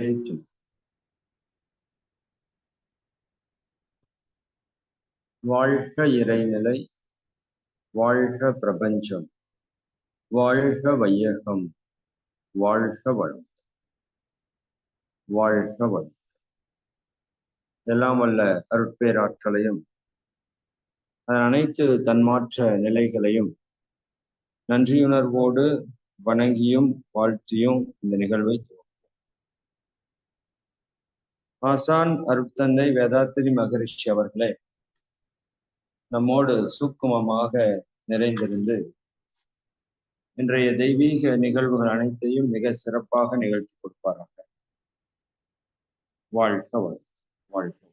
ஏற்றும் வாழ்க இறைநிலை வாழ்க பிரபஞ்சம் வாழ்க வையகம் வாழ்க வளம் வாழ்க வளம். எல்லாம் அல்ல அருட்பேராற்றலையும் அதன் அனைத்து தன்மாற்ற நிலைகளையும் நன்றியுணர்வோடு வணங்கியும் வாழ்த்தியும் இந்த நிகழ்வை ஆசான் அருட்தந்தை வேதாத்திரி மகரிஷி அவர்களே நம்மோடு சூக்குமமாக நிறைந்திருந்து இன்றைய தெய்வீக நிகழ்வுகள் அனைத்தையும் மிக சிறப்பாக நிகழ்த்தி கொடுப்பார்கள் வாழ்க வளம் வாழ்க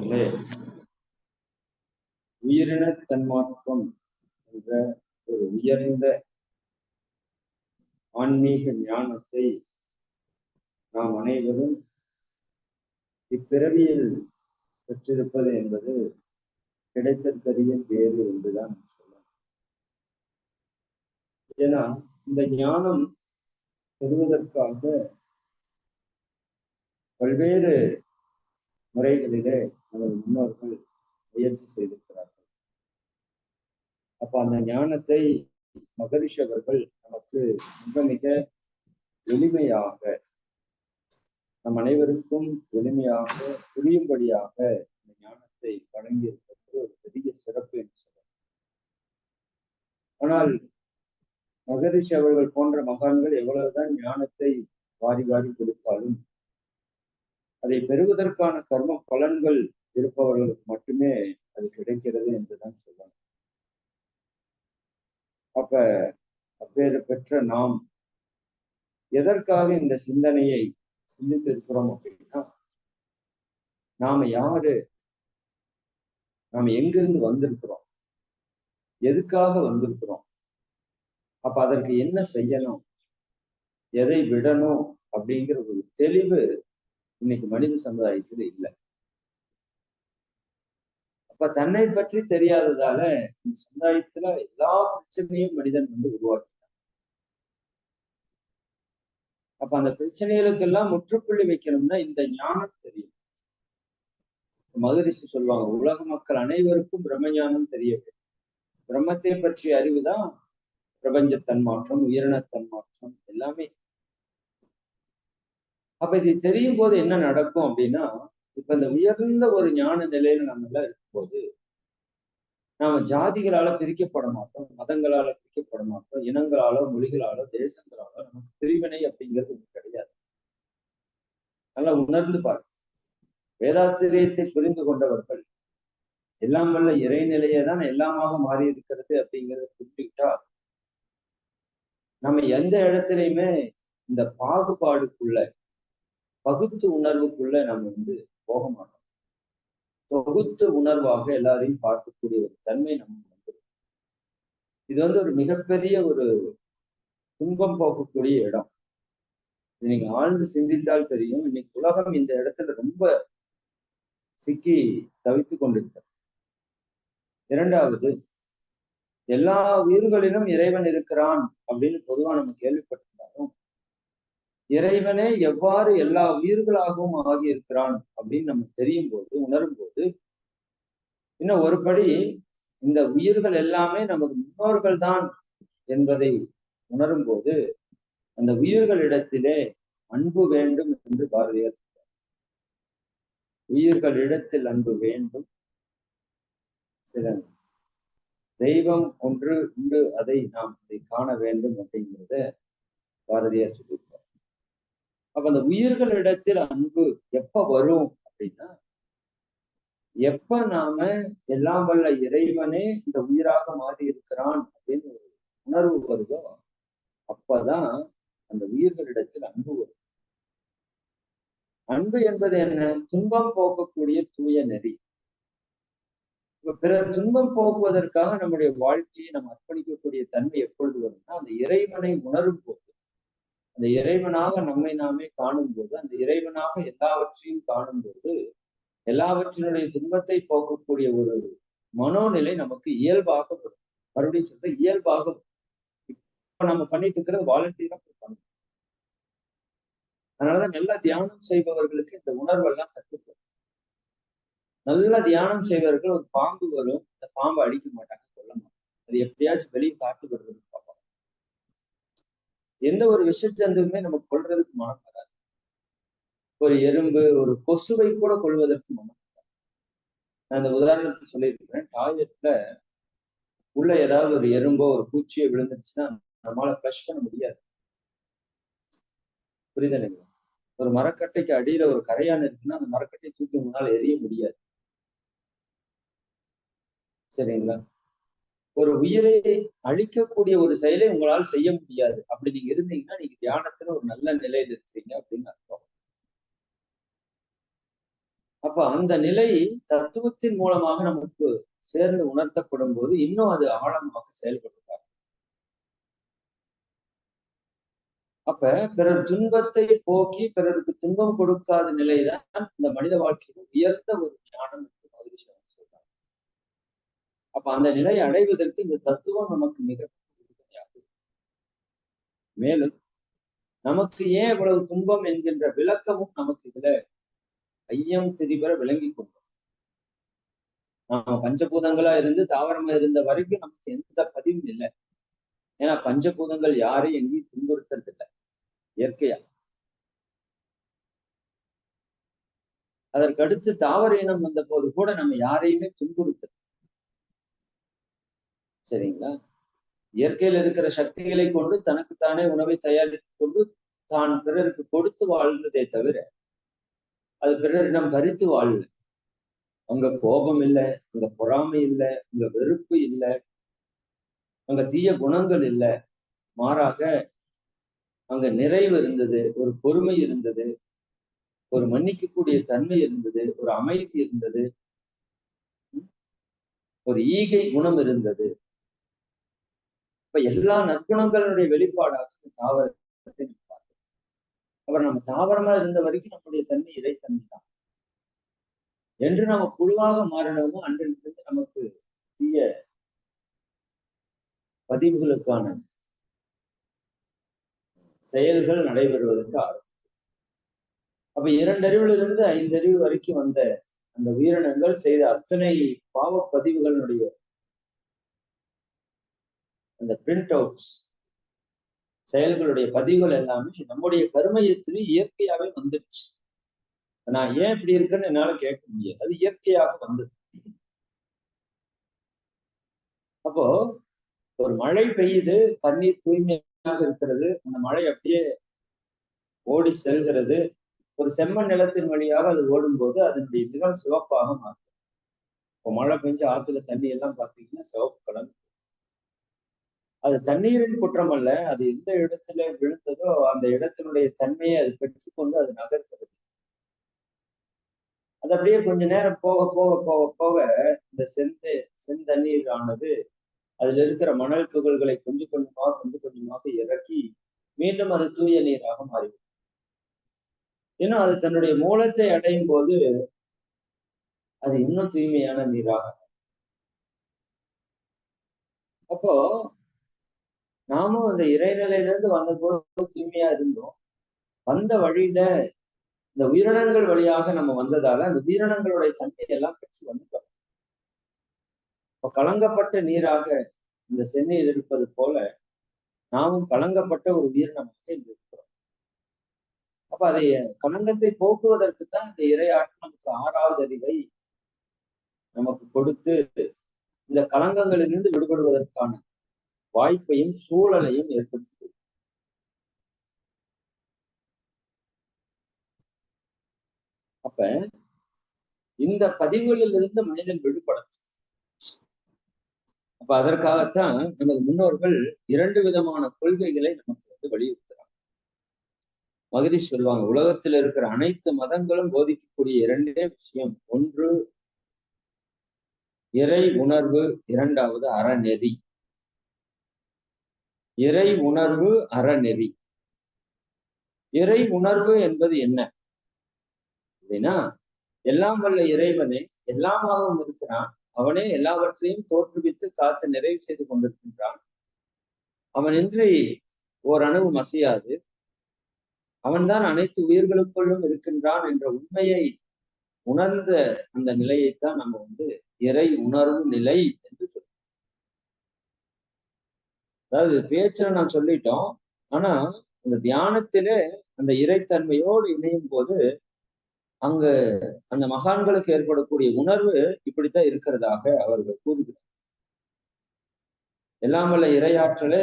நண்பர்களே உயிரின தன்மாற்றம் என்ற ஒரு உயர்ந்த ஆன்மீக ஞானத்தை நாம் அனைவரும் இப்பிறவியில் பெற்றிருப்பது என்பது கிடைத்தற்கரிய பேரு என்றுதான் சொல்லலாம் ஏன்னா இந்த ஞானம் பெறுவதற்காக பல்வேறு முறைகளிலே முன்னோர்கள் முயற்சி செய்திருக்கிறார்கள். அப்ப அந்த ஞானத்தை மகரிஷி அவர்கள் நமக்கு மிக மிக எளிமையாக நம் அனைவருக்கும் எளிமையாக புரியும்படியாக இந்த ஞானத்தை வழங்கியிருப்பது ஒரு பெரிய சிறப்பு என்று சொல்லலாம். ஆனால் மகரிஷி அவர்கள் போன்ற மகான்கள் எவ்வளவுதான் ஞானத்தை வாரி வாரி கொடுத்தாலும் அதை பெறுவதற்கான கர்ம பலன்கள் இருப்பவர்களுக்கு மட்டுமே அது கிடைக்கிறது என்றுதான் சொல்லணும். அப்ப அப்பேறு பெற்ற நாம் எதற்காக இந்த சிந்தனையை சிந்தித்து இருக்கிறோம் அப்படின்னா நாம யாரு? நாம எங்கிருந்து வந்திருக்கிறோம்? எதுக்காக வந்திருக்கிறோம்? அப்ப அதற்கு என்ன செய்யணும்? எதை விடணும்? அப்படிங்கிற ஒரு தெளிவு இன்னைக்கு மனித சமுதாயத்துல இல்லை. அப்ப தன்னை பற்றி தெரியாததால இந்த சமுதாயத்துல எல்லா பிரச்சனையும் மனிதன் வந்து உருவாக்கிட்டான். அப்ப அந்த பிரச்சனைகளுக்கெல்லாம் முற்றுப்புள்ளி வைக்கணும்னா இந்த ஞானம் தெரியும். மகரிஷி சொல்லுவாங்க உலக மக்கள் அனைவருக்கும் பிரம்ம ஞானம் தெரிய வேண்டும் பிரம்மத்தை பற்றிய அறிவுதான் பிரபஞ்ச தன்மாற்றம் உயிரின தன்மாற்றம் எல்லாமே. அப்ப இது தெரியும் போது என்ன நடக்கும் அப்படின்னா இப்ப இந்த உயர்ந்த ஒரு ஞான நிலையில நம்ம எல்லாம் இருக்கும்போது நாம ஜாதிகளால பிரிக்கப்பட மாட்டோம் மதங்களால பிரிக்கப்பட மாட்டோம் இனங்களாலோ மொழிகளாலோ தேசங்களாலோ நமக்கு பிரிவினை அப்படிங்கிறது கிடையாது. நல்லா உணர்ந்து பாரு வேதாத்திரியத்தை புரிந்து கொண்டவர்கள் எல்லாம் வல்ல இறைநிலையே தான் எல்லாமாக மாறி இருக்கிறது அப்படிங்கிறத புரிஞ்சுக்கிட்டா நம்ம எந்த இடத்துலையுமே இந்த பாகுபாடுக்குள்ள பகுத்து உணர்வுக்குள்ள நம்ம வந்து போக மாட்டோம் தொகுத்து உணர்வாக எல்லாரையும் பார்க்கக்கூடிய ஒரு தன்மை நம்ம வந்து இது வந்து ஒரு மிகப்பெரிய ஒரு துன்பம் போக்கக்கூடிய இடம். நீங்க ஆழ்ந்து சிந்தித்தால் தெரியும். இன்னைக்கு உலகம் இந்த இடத்துல ரொம்ப சிக்கி தவித்து கொண்டிருக்கிறது. இரண்டாவது எல்லா உயிர்களிலும் இறைவன் இருக்கிறான் அப்படின்னு பொதுவா நம்ம கேள்விப்பட்டிருந்தாலும் இறைவனே எவ்வாறு எல்லா உயிர்களாகவும் ஆகி இருக்கிறான் அப்படின்னு நம்ம தெரியும் போது உணரும் போது இன்னும் ஒருபடி இந்த உயிர்கள் எல்லாமே நமது முன்னோர்கள் தான் என்பதை உணரும் போது அந்த உயிர்களிடத்திலே அன்பு வேண்டும் என்று பாரதியார் உயிர்களிடத்தில் அன்பு வேண்டும். சில தெய்வம் ஒன்று உண்டு அதை நாம் அதை காண வேண்டும் அப்படிங்கிறத பாரதியார் சொல்லியிருப்பார் அப்ப அந்த உயிர்களிடத்தில் அன்பு எப்ப வரும் அப்படின்னா எப்ப நாம எல்லாம் வல்ல இறைவனே இந்த உயிராக மாறி இருக்கிறான் அப்படின்னு ஒரு உணர்வு வருதோ அப்பதான் அந்த உயிர்களிடத்தில் அன்பு வரும். அன்பு என்பது என்ன? துன்பம் போக்கக்கூடிய தூய நெறி. பிறர் துன்பம் போக்குவதற்காக நம்முடைய வாழ்க்கையை நம்ம அர்ப்பணிக்கக்கூடிய தன்மை எப்பொழுது வரும்னா அந்த இறைவனை உணரும் போது அந்த இறைவனாக நம்மை நாமே காணும் போது அந்த இறைவனாக எல்லாவற்றையும் காணும் போது எல்லாவற்றினுடைய துன்பத்தை போக்கக்கூடிய ஒரு மனோநிலை நமக்கு இயல்பாக வரும் மறுபடியும் சொல்ற இயல்பாக இப்ப நம்ம பண்ணிட்டு இருக்கிறது வாலண்டியரா பண்ணணும் அதனாலதான் நல்லா தியானம் செய்பவர்களுக்கு இந்த உணர்வெல்லாம் தட்டுப்படும் நல்லா தியானம் செய்வர்கள் ஒரு பாம்பு வரும் அந்த பாம்பை அடிக்க மாட்டாங்க சொல்ல மாட்டாங்க. அது எப்படியாச்சும் வெளியே காட்டு வருதுன்னு எந்த ஒரு விஷஜந்துமே நம்ம கொள்றதுக்கு மனம் வராது. ஒரு எறும்பு ஒரு கொசுவை கூட கொள்வதற்கு மனம் வராது. நான் இந்த உதாரணத்தை சொல்லியிருக்கிறேன். டாய்லெட்ல உள்ள ஏதாவது ஒரு எறும்போ ஒரு பூச்சியோ விழுந்துருச்சுன்னா நம்மளால ஃப்ளஷ் பண்ண முடியாது. புரியுதுங்களா ஒரு மரக்கட்டைக்கு அடியில ஒரு கரையான் இருக்குன்னா அந்த மரக்கட்டையை தூக்கி முன்னால் எரிய முடியாது. சரிங்களா? ஒரு உயிரை அழிக்கக்கூடிய ஒரு செயலை உங்களால் செய்ய முடியாது. அப்படி நீங்க இருந்தீங்கன்னா நீங்க தியானத்துல ஒரு நல்ல நிலையில இருக்கிறீங்க அப்படின்னு அர்த்தம். அப்ப அந்த நிலை தத்துவத்தின் மூலமாக நமக்கு சேர்ந்து உணர்த்தப்படும் போது இன்னும் அது ஆழமாக செயல்படுறார் அப்ப பிறர் துன்பத்தை போக்கி பிறருக்கு துன்பம் கொடுக்காத நிலைதான் இந்த மனித வாழ்க்கையில் உயர்ந்த ஒரு ஞானம் என்று மகிழ்ச்சி அப்ப அந்த நிலையை அடைவதற்கு இந்த தத்துவம் நமக்கு மிக மேலும் நமக்கு ஏன் இவ்வளவு துன்பம் என்கின்ற விளக்கமும் நமக்கு இதுல ஐயம் திரிபர விளங்கி கொண்டோம் நாம பஞ்சபூதங்களா இருந்து தாவரமா இருந்த வரைக்கும் நமக்கு எந்த பதிவும் இல்லை. ஏன்னா பஞ்சபூதங்கள் யாரையும் எங்கேயும் துன்புறுத்துறது இல்லை. இயற்கையா. அதற்கடுத்து தாவர இனம் வந்த போது கூட நம்ம யாரையுமே துன்புறுத்த சரிங்களா? இயற்கையில் இருக்கிற சக்திகளை கொண்டு தனக்குத்தானே உணவை தயாரித்துக் கொண்டு தான் பிறருக்கு கொடுத்து வாழ்ந்ததே தவிர அது பிறரிடம் பறித்து வாழல. அங்க கோபம் இல்லை அங்க பொறாமை இல்லை அங்க வெறுப்பு இல்லை அங்க தீய குணங்கள் இல்லை. மாறாக அங்க நிறைவு இருந்தது ஒரு பொறுமை இருந்தது ஒரு மன்னிக்கக்கூடிய தன்மை இருந்தது ஒரு அமைதி இருந்தது. ஒரு ஈகை குணம் இருந்தது. இப்ப எல்லா நற்குணங்களுடைய வெளிப்பாடாக தாவரத்தை அப்புறம் நம்ம தாவரமா இருந்த வரைக்கும் நம்முடைய தன்மை இறைத்தன்மை தான். என்று நம்ம குழுவாக மாறினோமோ அன்றிலிருந்து நமக்கு தீய பதிவுகளுக்கான செயல்கள் நடைபெறுவதற்கு ஆரம்பிக்கும் அப்ப இரண்டறிவிலிருந்து ஐந்தறிவு வரைக்கும் வந்த அந்த உயிரினங்கள் செய்த அத்தனை பாவ பதிவுகளினுடைய அந்த பிரிண்ட் அவுட்ஸ் செயல்களுடைய பதிவுகள் எல்லாமே நம்முடைய கருமையத்திலே இயற்கையாவே வந்துருச்சு நான் ஏன் இப்படி இருக்குன்னு என்னால கேட்க முடியாது அது இயற்கையாக வந்தது. அப்போ ஒரு மழை பெய்யுது தண்ணீர் தூய்மையாக இருக்கிறது அந்த மழை அப்படியே ஓடி செல்கிறது. ஒரு செம்மண் நிலத்தின் வழியாக அது ஓடும்போது அதனுடைய நிறம் சிவப்பாக மாறும் இப்போ மழை பெஞ்சு ஆத்துல தண்ணி எல்லாம் பார்த்தீங்கன்னா சிவப்பு அது தண்ணீரின் குற்றம் அல்ல அது எந்த இடத்துல விழுந்ததோ அந்த இடத்தினுடைய தன்மையை அது பெற்றுக்கொண்டு அது நகர்கிறது. அது அப்படியே கொஞ்ச நேரம் போக போக போக போக இந்த செந்து செந்தண்ணீர் ஆனது அதுல இருக்கிற மணல் துகள்களை கொஞ்சம் கொஞ்சமாக கொஞ்சம் கொஞ்சமாக இறக்கி மீண்டும் அது தூய நீராக மாறிவிடும். ஏன்னா அது தன்னுடைய மூலத்தை அடையும் போது அது இன்னும் தூய்மையான நீராக அப்போ நாமும் அந்த இறைநிலையிலிருந்து வந்த போது தூய்மையா இருந்தோம். வந்த வழியில இந்த உயிரினங்கள் வழியாக நம்ம வந்ததால அந்த உயிரினங்களுடைய தன்மையை எல்லாம் பெற்று வந்துட்டோம். இப்ப கலங்கப்பட்ட நீராக இந்த சென்னையில் இருப்பது போல நாமும் கலங்கப்பட்ட ஒரு உயிரினமாக இருக்கிறோம். அப்ப அதை கலங்கத்தை போக்குவதற்கு தான் இந்த இறையாற்றல் நமக்கு ஆறாவது அறிவை நமக்கு கொடுத்து இந்த கலங்கங்களிலிருந்து விடுபடுவதற்கான வாய்ப்பையும் சூழலையும் ஏற்படுத்தி அப்ப இந்த பதிவுகளில் இருந்து மனிதன் விடுபடும் அப்ப அதற்காகத்தான் நமது முன்னோர்கள் இரண்டு விதமான கொள்கைகளை நமக்கு வந்து வலியுறுத்துறாங்க. மகரிஷ் சொல்லுவாங்க உலகத்தில் இருக்கிற அனைத்து மதங்களும் போதிக்கக்கூடிய இரண்டே விஷயம் ஒன்று இறை உணர்வு இரண்டாவது அறநெறி. இறை உணர்வு அறநெறி. இறை உணர்வு என்பது என்ன? அப்படின்னா எல்லாம் வல்ல இறைவனே எல்லாமாகவும் இருக்கிறான். அவனே எல்லாவற்றையும் தோற்றுவித்து காத்து நிறைவு செய்து கொண்டிருக்கின்றான். அவன் இன்றி ஓர் அசையாது அவன்தான் அனைத்து உயிர்களுக்குள்ளும் இருக்கின்றான் என்ற உண்மையை உணர்ந்த அந்த நிலையைத்தான் நம்ம வந்து இறை உணர்வு நிலை என்று சொல்றோம். அதாவது பேச்சுல நான் சொல்லிட்டோம். ஆனா அந்த தியானத்திலே அந்த இறைத்தன்மையோடு இணையும் போது அங்க அந்த மகான்களுக்கு ஏற்படக்கூடிய உணர்வு இப்படித்தான் இருக்கிறதாக அவர்கள் கூறுகிறார் எல்லாம் வல்ல இறையாற்றலே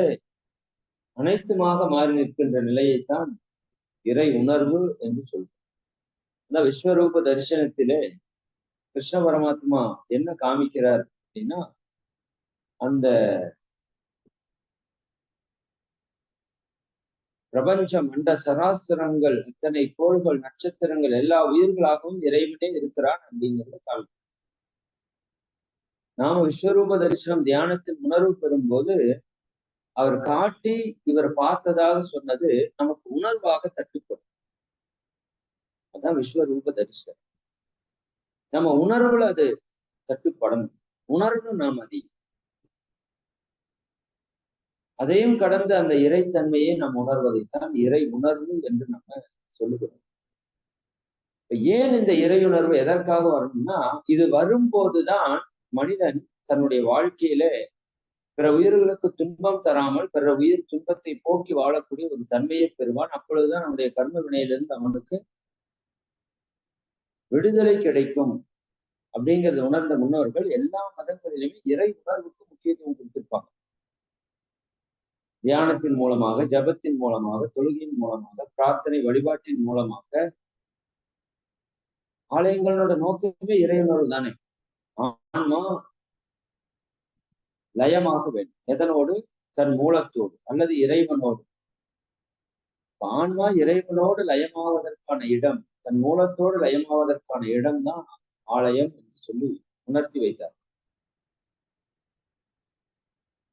அனைத்துமாக மாறி நிற்கின்ற நிலையைத்தான் இறை உணர்வு என்று சொல்றோம் அந்த விஸ்வரூப தரிசனத்திலே கிருஷ்ண பரமாத்மா என்ன காமிக்கிறார் அப்படின்னா அந்த பிரபஞ்ச மண்ட சராசரங்கள் இத்தனை கோள்கள் நட்சத்திரங்கள் எல்லா உயிர்களாகவும் இறைவனே இருக்கிறான் அப்படிங்கிறத காமி நாம விஸ்வரூப தரிசனம் தியானத்தின் உணர்வு பெறும்போது அவர் காட்டி இவர் பார்த்ததாக சொன்னது நமக்கு உணர்வாக தட்டுப்படும். அதான் விஸ்வரூப தரிசனம். நம்ம உணர்வுல அது தட்டுப்படணும். உணர்வு நாம் அதிகம் அதையும் கடந்த அந்த இறைத்தன்மையை நாம் உணர்வதைத்தான் இறை உணர்வு என்று நம்ம சொல்லுகிறோம். ஏன் இந்த இறையுணர்வு எதற்காக வரணும்னா இது வரும்போதுதான் மனிதன் தன்னுடைய வாழ்க்கையில பிற உயிர்களுக்கு துன்பம் தராமல் பிற உயிர் துன்பத்தை போக்கி வாழக்கூடிய ஒரு தன்மையை பெறுவான். அப்பொழுதுதான் நம்முடைய கர்ம வினையிலிருந்து அவனுக்கு விடுதலை கிடைக்கும் அப்படிங்கறத உணர்ந்த முன்னோர்கள் எல்லா மதங்களிலுமே இறை உணர்வுக்கு முக்கியத்துவம் கொடுத்திருப்பாங்க. தியானத்தின் மூலமாக ஜபத்தின் மூலமாக தொழுகையின் மூலமாக பிரார்த்தனை வழிபாட்டின் மூலமாக ஆலயங்களோட நோக்கமே இறைவனோடு தானே. ஆன்மா லயமாக வேண்டும். எதனோடு? தன் மூலத்தோடு அல்லது இறைவனோடு. ஆன்மா இறைவனோடு லயமாவதற்கான இடம் தன் மூலத்தோடு லயமாவதற்கான இடம் தான் ஆலயம் என்று சொல்லி உணர்த்தி வைத்தார்.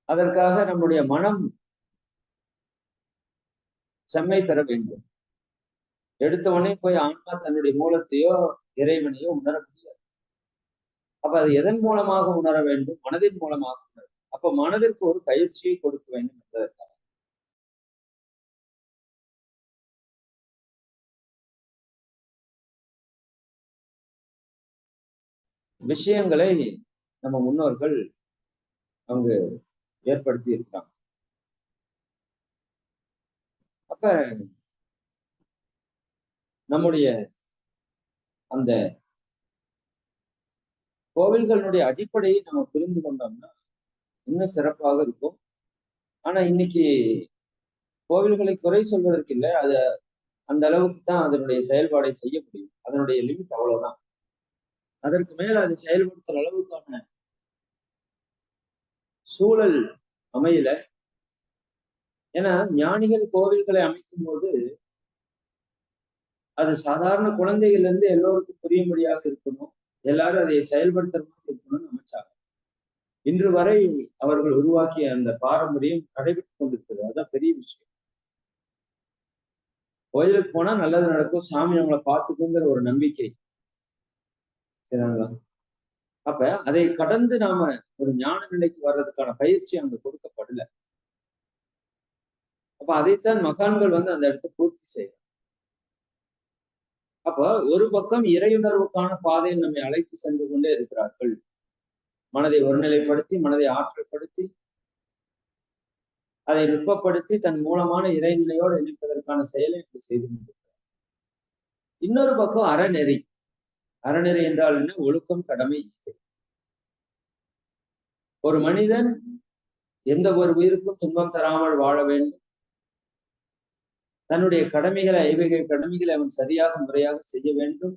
அதற்காக நம்முடைய மனம் செம்மை பெற வேண்டும். எடுத்தவொடனே போய் ஆன்மா தன்னுடைய மூலத்தையோ இறைவனையோ உணர முடியாது. அப்ப அது எதன் மூலமாக உணர வேண்டும்? மனதின் மூலமாக உணர அப்ப மனதிற்கு ஒரு பயிற்சியை கொடுக்க வேண்டும் என்பதற்காக. விஷயங்களை நம்ம முன்னோர்கள் அவங்க ஏற்படுத்தி இருக்கிறாங்க அப்ப நம்முடைய அந்த கோவில்களுடைய அடிப்படையை நம்ம புரிந்து கொண்டோம்னா இன்னும் சிறப்பாக இருக்கும். ஆனா இன்னைக்கு கோவில்களை குறை சொல்வதற்கு இல்லை. அது அந்த அளவுக்கு தான் அதனுடைய செயல்பாடை செய்ய முடியும். அதனுடைய லிமிட் அவ்வளவுதான். அதற்கு மேல அது செயல்படுத்துற அளவுக்கான சூழல் அமையல. ஏன்னா ஞானிகள் கோவில்களை அமைக்கும் போது அது சாதாரண குழந்தைகள்ல இருந்து எல்லோருக்கும் புரியும்படியாக இருக்கணும். எல்லாரும் அதை செயல்படுத்துற மாதிரி இருக்கணும்னு அமைச்சாங்க. இன்று வரை அவர்கள் உருவாக்கிய அந்த பாரம்பரியம் நடைபெற்று கொண்டிருக்கிறது. அதுதான் பெரிய விஷயம். கோயிலுக்கு போனா நல்லது நடக்கும். சாமி நம்மளை பார்த்துக்குங்கிற ஒரு நம்பிக்கை. சரிங்களா? அப்ப அதை கடந்து நாம ஒரு ஞான நிலைக்கு வர்றதுக்கான பயிற்சி அங்க கொடுக்கப்படல. அப்ப அதைத்தான் மகான்கள் வந்து அந்த இடத்த பூர்த்தி செய்யறாங்க. அப்ப ஒரு பக்கம் இறையுணர்வுக்கான பாதையில் நம்மை அழைத்து சென்று கொண்டே இருக்கிறார்கள். மனதை ஒருநிலைப்படுத்தி மனதை ஆற்றல்படுத்தி அதை நுட்பப்படுத்தி தன் மூலமான இறைநிலையோடு இணைப்பதற்கான செயலை செய்து கொண்டிருக்கிறார். இன்னொரு பக்கம் அறநெறி. அறநெறி என்றால் என்ன? ஒழுக்கம் கடமை இல்லை ஒரு மனிதன் எந்த ஒரு உயிருக்கும் துன்பம் தராமல் வாழ வேண்டும். தன்னுடைய கடமைகளை ஐவகை கடமைகளை அவன் சரியாக முறையாக செய்ய வேண்டும்.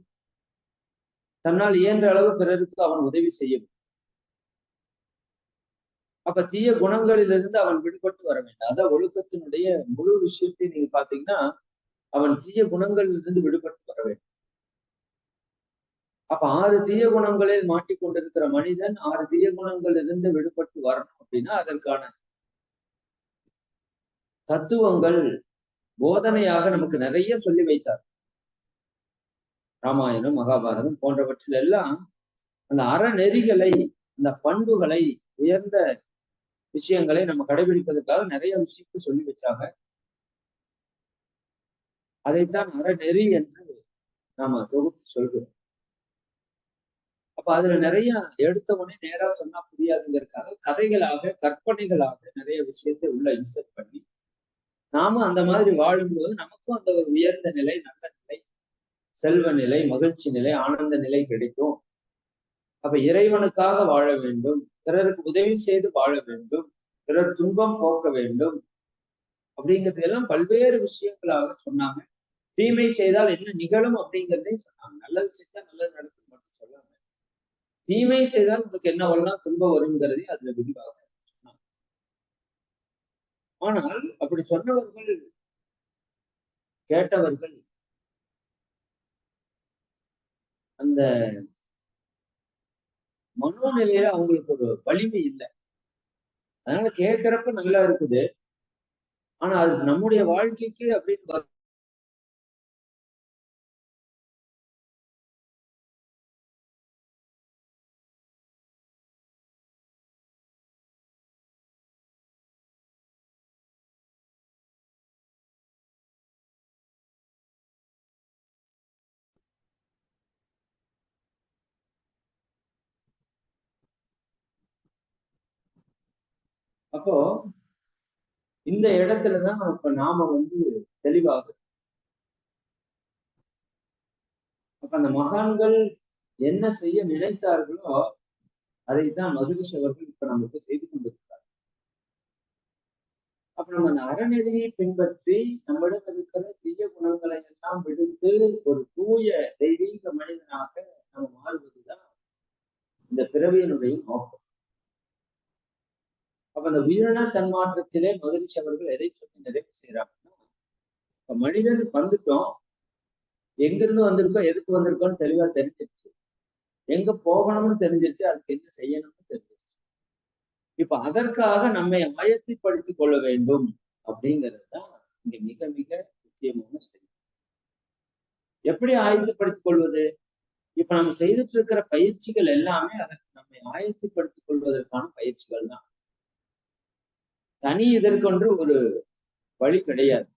தன்னால் இயன்ற அளவு பிறருக்கு அவன் உதவி செய்ய வேண்டும். அப்ப தீய குணங்களிலிருந்து அவன் விடுபட்டு வர வேண்டும். அதான் ஒழுக்கத்தினுடைய முழு விஷயத்தை நீங்க பாத்தீங்கன்னா அவன் தீய குணங்களிலிருந்து விடுபட்டு வர வேண்டும். அப்ப ஆறு தீய குணங்களில் மாட்டிக்கொண்டிருக்கிற மனிதன் ஆறு தீய குணங்களிலிருந்து விடுபட்டு வரணும் அப்படின்னா அதற்கான தத்துவங்கள் போதனையாக நமக்கு நிறைய சொல்லி வைத்தார். ராமாயணம் மகாபாரதம் போன்றவற்றில் எல்லாம் அந்த அறநெறிகளை அந்த பண்புகளை உயர்ந்த விஷயங்களை நம்ம கடைபிடிப்பதற்காக நிறைய விஷயத்தை சொல்லி வச்சாங்க. அதைத்தான் அறநெறி என்று நாம தொகுத்து சொல்கிறோம். அப்ப அதுல நிறைய எடுத்த உடனே நேரா சொன்னா புரியாதுங்கிறதுக்காக கதைகளாக கற்பனைகளாக நிறைய விஷயத்தை உள்ள இன்சர்ட் பண்ணி நாம அந்த மாதிரி வாழும்போது நமக்கும் அந்த ஒரு உயர்ந்த நிலை நல்ல நிலை செல்வ நிலை மகிழ்ச்சி நிலை ஆனந்த நிலை கிடைக்கும். அப்ப இறைவனுக்காக வாழ வேண்டும் பிறருக்கு உதவி செய்து வாழ வேண்டும் பிறர் துன்பம் போக்க வேண்டும் அப்படிங்கிறது எல்லாம் பல்வேறு விஷயங்களாக சொன்னாங்க. தீமை செய்தால் என்ன நிகழும் அப்படிங்கிறதையும் சொன்னாங்க. நல்லது செஞ்சா நல்லது நடக்கும் மட்டும் சொல்லாங்க தீமை செய்தால் உங்களுக்கு என்ன வரலாம் துன்பம் வருங்கிறதையும் அதுல விரிவாக ஆனால் அப்படி சொன்னவர்கள் கேட்டவர்கள் அந்த மனோநிலையில அவங்களுக்கு ஒரு வலிமை இல்லை. அதனால கேட்கிறப்ப நல்லா இருக்குது. ஆனா அது நம்முடைய வாழ்க்கைக்கு அப்படின்னு அப்போ இந்த இடத்துலதான் இப்ப நாம வந்து தெளிவாக அப்ப அந்த மகான்கள் என்ன செய்ய நினைத்தார்களோ அதைத்தான் மதுரிஷ் அவர்கள் இப்ப நமக்கு செய்து கொண்டிருக்கிறார் அப்ப நம்ம அந்த அறநெறியை பின்பற்றி நம்மிடம் இருக்கிற தீய குணங்களை எல்லாம் விடுத்து ஒரு தூய தெய்வீக மனிதனாக நம்ம மாறுவதுதான் இந்த பிறவியினுடைய நோக்கம். அப்ப அந்த உயிரின தன்மாற்றத்திலே மகிழ்ச்சி அவர்கள் எதை சொல்லி நிறைவு செய்யறாங்கன்னா இப்ப மனிதன் வந்துட்டோம். எங்கிருந்து வந்திருக்கோம் எதுக்கு வந்திருக்கோம்னு தெளிவா தெரிஞ்சிருச்சு. எங்க போகணும்னு தெரிஞ்சிருச்சு அதுக்கு என்ன செய்யணும்னு தெரிஞ்சிருச்சு. இப்ப அதற்காக நம்மை ஆயத்திப்படுத்திக் கொள்ள வேண்டும் அப்படிங்கிறது தான் இங்க மிக மிக முக்கியமான செய்தி. எப்படி ஆயத்தப்படுத்திக் கொள்வது? இப்ப நம்ம செய்துட்டு இருக்கிற பயிற்சிகள் எல்லாமே அதற்கு நம்மை ஆயத்திப்படுத்திக் கொள்வதற்கான பயிற்சிகள் தான். தனி இதற்கொன்று ஒரு வழி கிடையாது.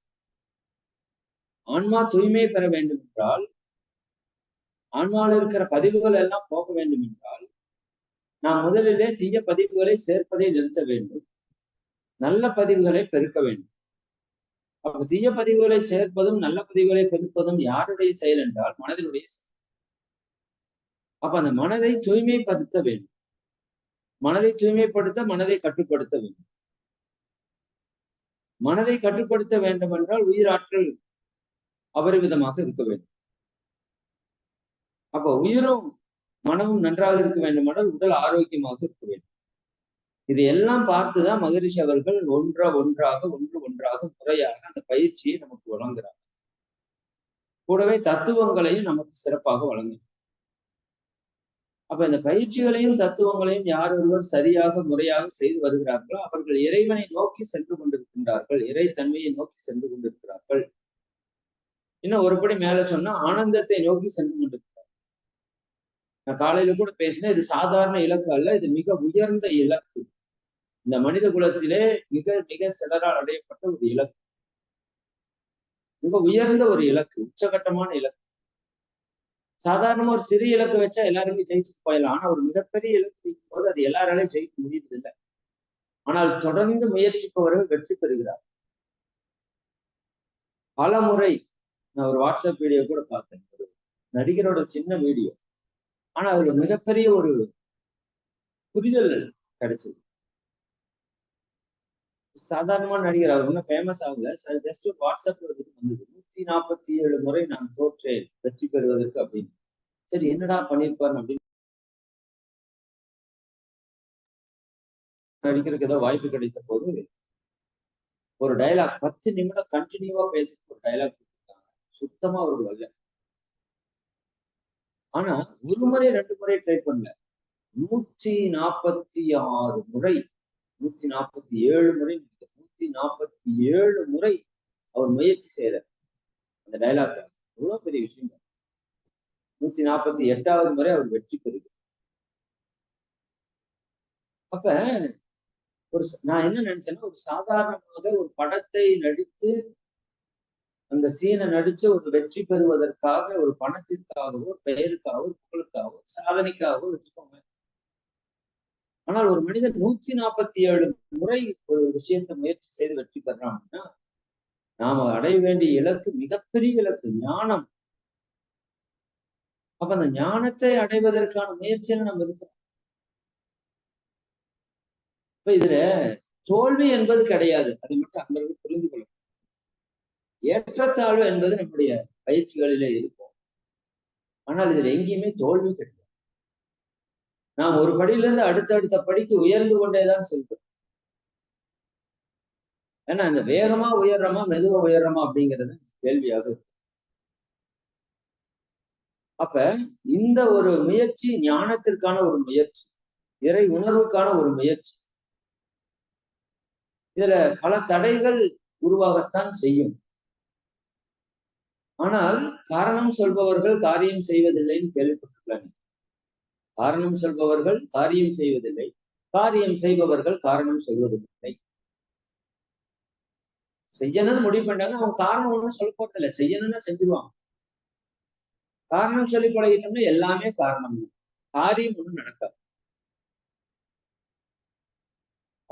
ஆன்மா தூய்மை பெற வேண்டும் என்றால் ஆன்மாவில் இருக்கிற பதிவுகள் எல்லாம் போக வேண்டும் என்றால் நாம் முதலிலே தீய பதிவுகளை சேர்ப்பதை நிறுத்த வேண்டும். நல்ல பதிவுகளை பெருக்க வேண்டும். அப்ப தீய பதிவுகளை சேர்ப்பதும் நல்ல பதிவுகளை பெருப்பதும் யாருடைய செயல் என்றால் மனதினுடைய செயல். அப்ப அந்த மனதை தூய்மைப்படுத்த வேண்டும். மனதை தூய்மைப்படுத்த மனதை கட்டுப்படுத்த வேண்டும். மனதை கட்டுப்படுத்த வேண்டும் என்றால் உயிராற்றல் அபரிவிதமாக இருக்க வேண்டும். அப்ப உயிரும் மனமும் நன்றாக இருக்க வேண்டுமானால் உடல் ஆரோக்கியமாக இருக்க வேண்டும். இது எல்லாம் பார்த்துதான் மகரிஷி அவர்கள் ஒன்றா ஒன்றாக ஒன்று ஒன்றாக முறையாக அந்த பயிற்சியை நமக்கு வழங்குறாங்க. கூடவே தத்துவங்களையும் நமக்கு சிறப்பாக வழங்குறாங்க. அப்ப இந்த பயிற்சிகளையும் தத்துவங்களையும் யார் ஒருவர் சரியாக முறையாக செய்து வருகிறார்களோ அவர்கள் இறைவனை நோக்கி சென்று கொண்டிருக்கின்றார்கள். இறை தன்மையை நோக்கி சென்று கொண்டிருக்கிறார்கள். இன்னும் ஒருபடி மேல சொன்னா ஆனந்தத்தை நோக்கி சென்று கொண்டிருக்கிறார் நான் காலையில கூட பேசினேன் இது சாதாரண இலக்கு அல்ல இது மிக உயர்ந்த இலக்கு. இந்த மனித குலத்திலே மிக மிக சிலரால் அடையப்பட்ட ஒரு இலக்கு. மிக உயர்ந்த ஒரு இலக்கு உச்சகட்டமான இலக்கு. சாதாரணமா ஒரு சிறு இலக்கு வச்சா எல்லாருமே ஜெயிச்சுட்டு போயிடலாம். ஆனா ஒரு மிகப்பெரிய இலக்கு வைக்கும் போது அது எல்லாராலையும் ஜெயிக்க முடியுது இல்லை ஆனால் தொடர்ந்து முயற்சிப்பவர்கள் வெற்றி பெறுகிறார். பல முறை நான் ஒரு வாட்ஸ்அப் வீடியோ கூட பார்த்தேன். ஒரு நடிகரோட சின்ன வீடியோ. ஆனா அதுல மிகப்பெரிய ஒரு புரிதல் கிடைச்சது. சாதாரணமான நடிகர் அவர் ஒன்றும் ஃபேமஸ் ஆகல. ஜஸ்ட் ஒரு வாட்ஸ்அப்ல வந்தது. நூத்தி நாற்பத்தி ஏழு முறை நான் தோற்றேன் வெற்றி பெறுவதற்கு அப்படின்னு. சரி என்னடா பண்ணியிருப்பார் அப்படின்னு. நடிக்கிறதுக்கு ஏதோ வாய்ப்பு கிடைத்த போது ஒரு டைலாக் பத்து நிமிடம் கண்டினியூவா பேசி ஒரு டைலாக் கொடுத்துருக்காங்க. சுத்தமா ஒரு வரல. ஆனா ஒரு முறை ரெண்டு முறை ட்ரை பண்ணல. நூத்தி நாற்பத்தி ஆறு முறை நூத்தி நாற்பத்தி ஏழு முறை நூத்தி நாற்பத்தி ஏழு முறை அவர் முயற்சி செய்யறார் அந்த டைலாக் எவ்வளவு பெரிய விஷயம் நூத்தி நாற்பத்தி எட்டாவது முறை அவர் வெற்றி பெறுகிறார். அப்ப ஒரு நான் என்ன நினைச்சேன்னா ஒரு சாதாரணமாக ஒரு படத்தை நடித்து அந்த சீனை நடிச்சு ஒரு வெற்றி பெறுவதற்காக ஒரு பணத்திற்காகவோ பெயருக்காகவோ புகழுக்காகவோ சாதனைக்காகவோ வச்சுக்கோங்க ஆனால் ஒரு மனிதன் நூத்தி நாற்பத்தி ஏழு முறை ஒரு விஷயத்தை முயற்சி செய்து வெற்றி பெறான் அப்படின்னா நாம அடைய வேண்டிய இலக்கு மிகப்பெரிய இலக்கு ஞானம். அப்ப அந்த ஞானத்தை அடைவதற்கான முயற்சியில நம்ம இருக்கிறோம் இப்ப இதுல தோல்வி என்பது கிடையாது. அதை மட்டும் அன்பர்கள் புரிந்து கொள்ளும் ஏற்றத்தாழ்வு என்பது நம்முடைய பயிற்சிகளிலே இருக்கும். ஆனால் இதுல எங்கேயுமே தோல்வி கிடையாது. நாம் ஒரு படியிலிருந்து அடுத்தடுத்த படிக்கு உயர்ந்து கொண்டேதான் செல்கிறோம். ஏன்னா இந்த வேகமா உயர்றமா மெதுவா உயர்றமா அப்படிங்கிறது கேள்வியாக அப்ப இந்த ஒரு முயற்சி ஞானத்திற்கான ஒரு முயற்சி இறை உணர்வுக்கான ஒரு முயற்சி இதுல பல தடைகள் உருவாகத்தான் செய்யும். ஆனால் காரணம் சொல்பவர்கள் காரியம் செய்வதில்லைன்னு கேள்விப்பட்டிருக்கலாம். காரணம் சொல்பவர்கள் காரியம் செய்வதில்லை. காரியம் செய்பவர்கள் காரணம் சொல்வதில்லை. செய்யணும்னு முடிவு பண்ணாங்கன்னா அவன் காரணம் ஒன்றும் சொல்ல போறதில்லை. செய்யணும்னா செஞ்சுருவான் காரணம் சொல்லி பழகிட்டோம்னா எல்லாமே காரணம் காரியம் ஒன்றும் நடக்காது.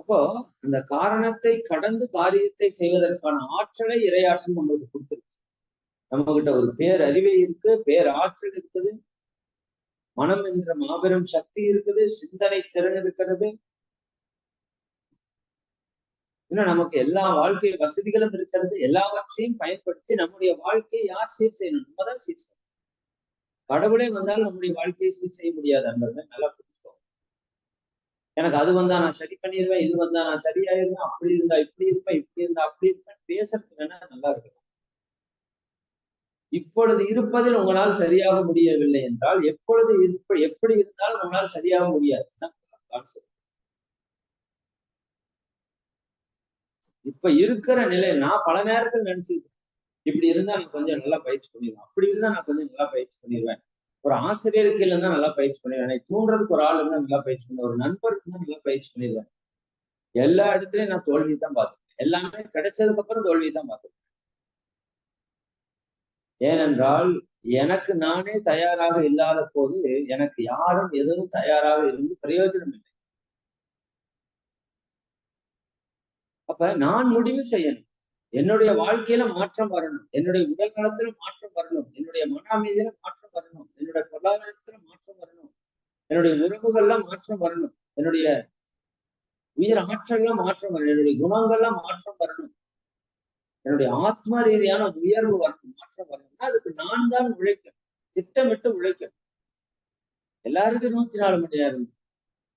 அப்போ அந்த காரணத்தை கடந்து காரியத்தை செய்வதற்கான ஆற்றலை இரையாற்றம் நம்மளுக்கு கொடுத்துருக்கு. நம்ம கிட்ட ஒரு பேர் அறிவை இருக்கு பேர் ஆற்றல் இருக்குது. மனம் என்ற மாபெரும் சக்தி இருக்குது சிந்தனை திறன் இருக்கிறது. இன்னும் நமக்கு எல்லா வாழ்க்கை வசதிகளும் இருக்கிறது. எல்லாவற்றையும் பயன்படுத்தி நம்முடைய வாழ்க்கையை யார் சீர் செய்யணும்? நம்ம தான் சீர் செய்யணும். கடவுளே வந்தால் நம்முடைய வாழ்க்கையை சீர் செய்ய முடியாது அன்பர்கள். நல்லா புரிஞ்சுக்கோ எனக்கு அது வந்தா நான் சரி பண்ணிடுவேன் இது வந்தா நான் சரியாயிருவேன் அப்படி இருந்தா இப்படி இருப்பேன் இப்படி இருந்தா அப்படி இருப்பேன். பேசுறதுக்கு வேணா நல்லா இருக்கும் இப்பொழுது இருப்பதில் உங்களால் சரியாக முடியவில்லை என்றால் எப்பொழுது இருப்ப எப்படி இருந்தாலும் உங்களால் சரியாக முடியாது. இப்ப இருக்கிற நிலை நான் பல நேரத்தில் நினைச்சிருக்கேன். இப்படி இருந்தா நான் கொஞ்சம் நல்லா பயிற்சி பண்ணிடுவேன். அப்படி இருந்தா நான் கொஞ்சம் நல்லா பயிற்சி பண்ணிடுவேன். ஒரு ஆசிரியருக்கு இருந்தா நல்லா பயிற்சி பண்ணிடுவேன். தூண்டுறதுக்கு ஒரு ஆள் இருந்தா நல்லா பயிற்சி பண்ணுவேன். ஒரு நண்பருக்கு இருந்தா நல்லா பயிற்சி பண்ணிடுவேன். எல்லா இடத்துலயும் நான் தோல்வி தான் பார்த்துருக்கேன். எல்லாமே கிடைச்சதுக்கு அப்புறம் தோல்வி தான் பார்த்துருக்கேன். ஏனென்றால் எனக்கு நானே தயாராக இல்லாத போது எனக்கு யாரும் எதுவும் தயாராக இருந்து பிரயோஜனம் இல்லை. அப்ப நான் முடிவு செய்யணும். என்னுடைய வாழ்க்கையில மாற்றம் வரணும். என்னுடைய உடல் நலத்துல மாற்றம் வரணும். என்னுடைய மன அமைதியில மாற்றம் வரணும். என்னுடைய பொருளாதாரத்துல மாற்றம் வரணும். என்னுடைய உறவுகள்லாம் மாற்றம் வரணும். என்னுடைய உயிர் ஆற்றல்லாம் மாற்றம் வரணும். என்னுடைய குணங்கள்லாம் மாற்றம் வரணும். என்னுடைய ஆத்ம ரீதியான உயர்வு வரணும் மாற்றம் வரணும்னா அதுக்கு நான் தான் உழைக்கணும். திட்டமிட்டு உழைக்கணும். எல்லாருக்கும் இருபத்தி நாலு மணி நேரம்.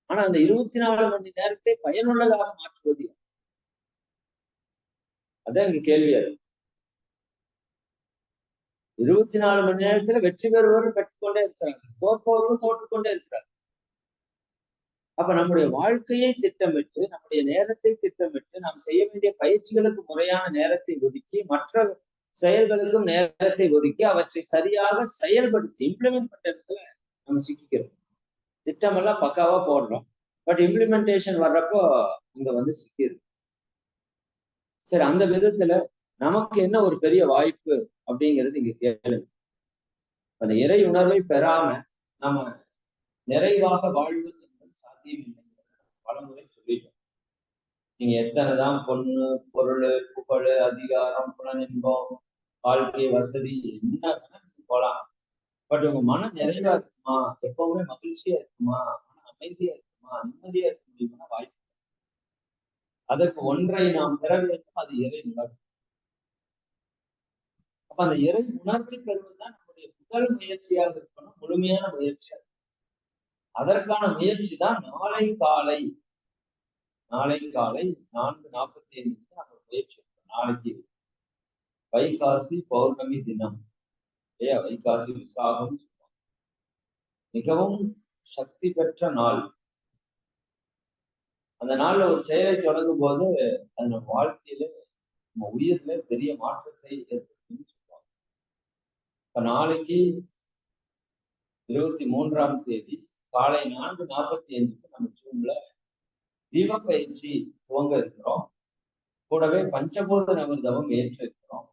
ஆனா அந்த இருபத்தி நாலு மணி நேரத்தை பயனுள்ளதாக மாற்றுவது அதான் இங்க கேள்வியா இருக்கு இருபத்தி நாலு மணி நேரத்துல வெற்றி பெறுவரும் பெற்றுக்கொண்டே இருக்கிறாங்க. தோற்பவர்களும் தோற்றுக்கொண்டே இருக்கிறாங்க. அப்ப நம்முடைய வாழ்க்கையை திட்டமிட்டு நம்முடைய நேரத்தை திட்டமிட்டு நாம் செய்ய வேண்டிய பயிற்சிகளுக்கு முறையான நேரத்தை ஒதுக்கி மற்ற செயல்களுக்கும் நேரத்தை ஒதுக்கி அவற்றை சரியாக செயல்படுத்தி இம்ப்ளிமெண்ட் பண்ற நம்ம சிக்கிக்கிறோம். திட்டமெல்லாம் பக்காவா போடுறோம். பட் இம்ப்ளிமெண்டேஷன் வர்றப்போ இங்க வந்து சிக்கிருக்கு சரி அந்த விதத்துல நமக்கு என்ன ஒரு பெரிய வாய்ப்பு அப்படிங்கிறது இங்க கேளுங்க. அந்த இறை உணர்வை பெறாம நம்ம நிறைவாக வாழ்வது என்பது சாத்தியம் இல்லை பலமுறை சொல்லிட்டோம். நீங்க எத்தனைதான் பொண்ணு பொருள் புகழ் அதிகாரம் புலனின்பம் வாழ்க்கை வசதி என்ன நீங்க போலாம். பட் உங்க மன நிறைவா இருக்குமா? எப்பவுமே மகிழ்ச்சியா இருக்குமா? மன அமைதியா இருக்குமா? நிம்மதியா இருக்க முடியுமா வாய்ப்பு அதற்கு ஒன்றை நாம் பெற வேண்டும் அது இறை உணர்வு. அப்ப அந்த இறை உணர்வை பெறுவதுதான் நம்முடைய முதல் முயற்சியாக இருக்கணும் முழுமையான முயற்சியாக அதற்கான முயற்சி தான் நாளை காலை நாளை காலை நான்கு நாற்பத்தி ஐந்து நம்ம முயற்சி நாளைக்கு. வைகாசி பௌர்ணமி தினம் இல்லையா? வைகாசி விசாகம் சொல்லுவாங்க. மிகவும் சக்தி பெற்ற நாள். அந்த நாள்ல ஒரு செயலை தொடங்கும் போது அது நம்ம வாழ்க்கையில நம்ம உயிர்ல பெரிய மாற்றத்தை ஏற்படுத்தும்னு சொல்லுவாங்க. இப்ப நாளைக்கு இருபத்தி மூன்றாம் தேதி காலை நான்கு நாற்பத்தி அஞ்சுக்கு நம்ம ஜூம்ல தீப பயிற்சி துவங்க இருக்கிறோம். கூடவே பஞ்சபூத நவர்தவம் ஏற்ற இருக்கிறோம்.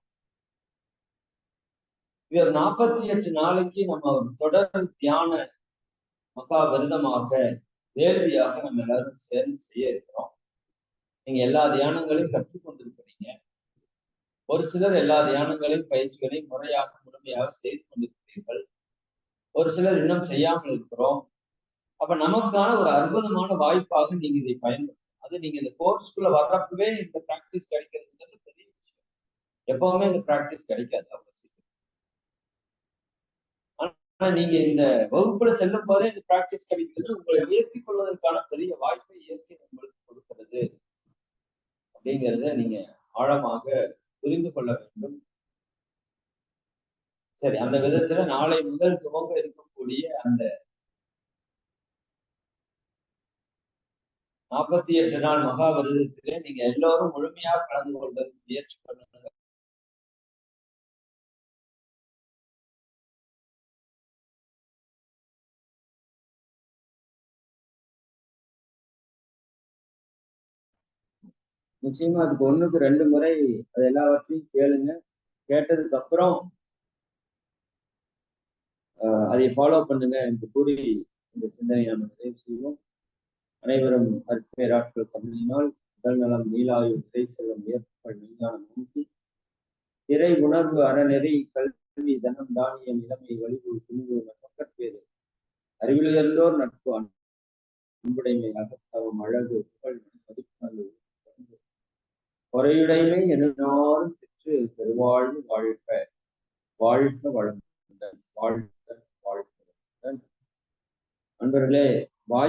இவர் நாற்பத்தி எட்டு நாளைக்கு நம்ம ஒரு தொடர் தியான மகா விரதமாக வேள்வியாக நம்ம எல்லாரும் சேர்ந்து செய்ய இருக்கிறோம். நீங்க எல்லா தியானங்களையும் கற்றுக்கொண்டிருக்கிறீங்க ஒரு சிலர் எல்லா தியானங்களையும் பயிற்சிகளையும் முறையாக முழுமையாக செய்து கொண்டிருக்கிறீர்கள். ஒரு சிலர் இன்னும் செய்யாமல் இருக்கிறோம். அப்ப நமக்கான ஒரு அற்புதமான வாய்ப்பாக நீங்க இதை பயன்படுத்தணும் அது நீங்க இந்த கோர்ஸ்க்குள்ள வர்றப்பவே இந்த பிராக்டிஸ் கிடைக்கிறதுங்கிறது பெரிய விஷயம். எப்பவுமே இந்த பிராக்டிஸ் கிடைக்காது. அவ்வளவு ஆனா நீங்க இந்த வகுப்புல செல்லும் போதே இந்த பிராக்டிஸ் கிடைக்கிறது உங்களை உயர்த்தி கொள்வதற்கான பெரிய வாய்ப்பை இயற்கை உங்களுக்கு கொடுக்கிறது. அப்படிங்கிறத நீங்க ஆழமாக புரிந்து கொள்ள வேண்டும். சரி அந்த விதத்துல நாளை முதல் துவங்க இருக்கக்கூடிய அந்த நாற்பத்தி எட்டு நாள் மகா விரதத்திலே நீங்க எல்லோரும் முழுமையாக கலந்து கொள்வதற்கு முயற்சி பண்ணுங்க. நிச்சயமா அதுக்கு ஒண்ணுக்கு ரெண்டு முறை அது எல்லாவற்றையும் கேளுங்க. கேட்டதுக்கு அப்புறம் அதை ஃபாலோ பண்ணுங்க என்று கூறி இந்த சிந்தனை நம்ம நிறைவு செய்வோம். அனைவரும் அற்பேராட்கள் கம்பெனியினால் உடல் நலம் நீலாயு இறை செல்வம் ஏற்பல் விஞ்ஞானம் நோக்கி இறை உணர்வு அறநெறி கல்வி தனம் தானியம் இளமை வலிவு துணிவு மக்கட்பேறு அறிவிலிருந்தோர் நட்பு அன்புடைமை அகத்தவம் அழகு புகழ் மதிப்பு குறையுடைமை என்னாலும் பெற்று பெருவாழ்வு வாழ்க வாழ்க வளமுடன் வாழ்க வாழ்க அன்பர்களே